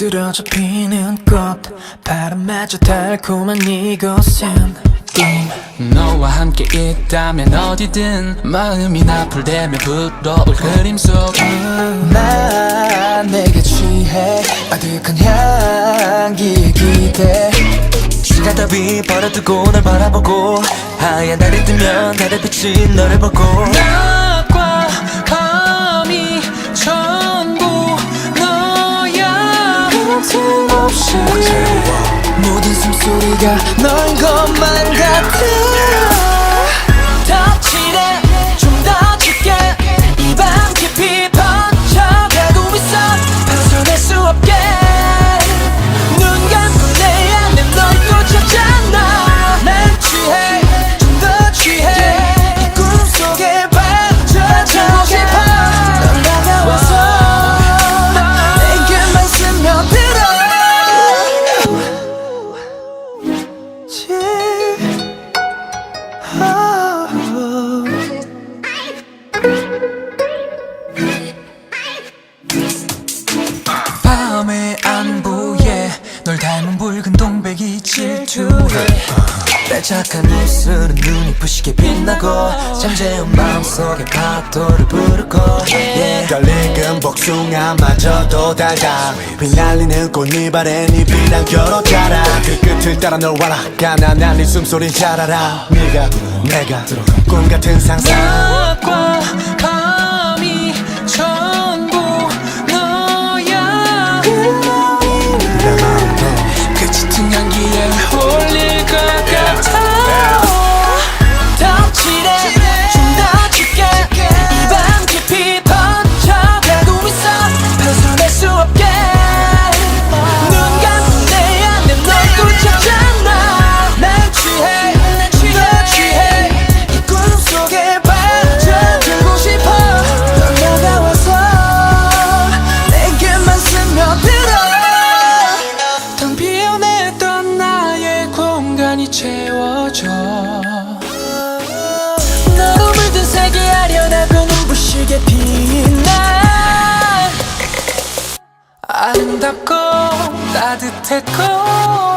쓰러져 피는 꽃 바람마저 달콤한 이곳은 꿈 너와 함께 있다면 어디든 마음이 나풀대면 불어올 그림 속. 난 내게 취해. 아득한 향기에 기대. 시간 따위 버려두고 널 바라보고. 하얀 달이 뜨면 달의 빛이 너를 보고 숨소리가 너인 것만 같아 널 닮은 붉은 동백이 질투해. 빼짝한 입술은 눈이 부시게 빛나고 잠재운 마음속에 파도를 부르고. 떨리는 복숭아마저도 달다. 휘날리는 꽃잎아래 네 빛난 결혼 자라. 그 끝을 따라 널 와라 가난한 네 숨소리 잘 알아. 네가 내가 꿈 같은 상상 채워져. 너로 물든 세계 아련하고 눈부시게 빛나. 아름답고 따뜻했고. 신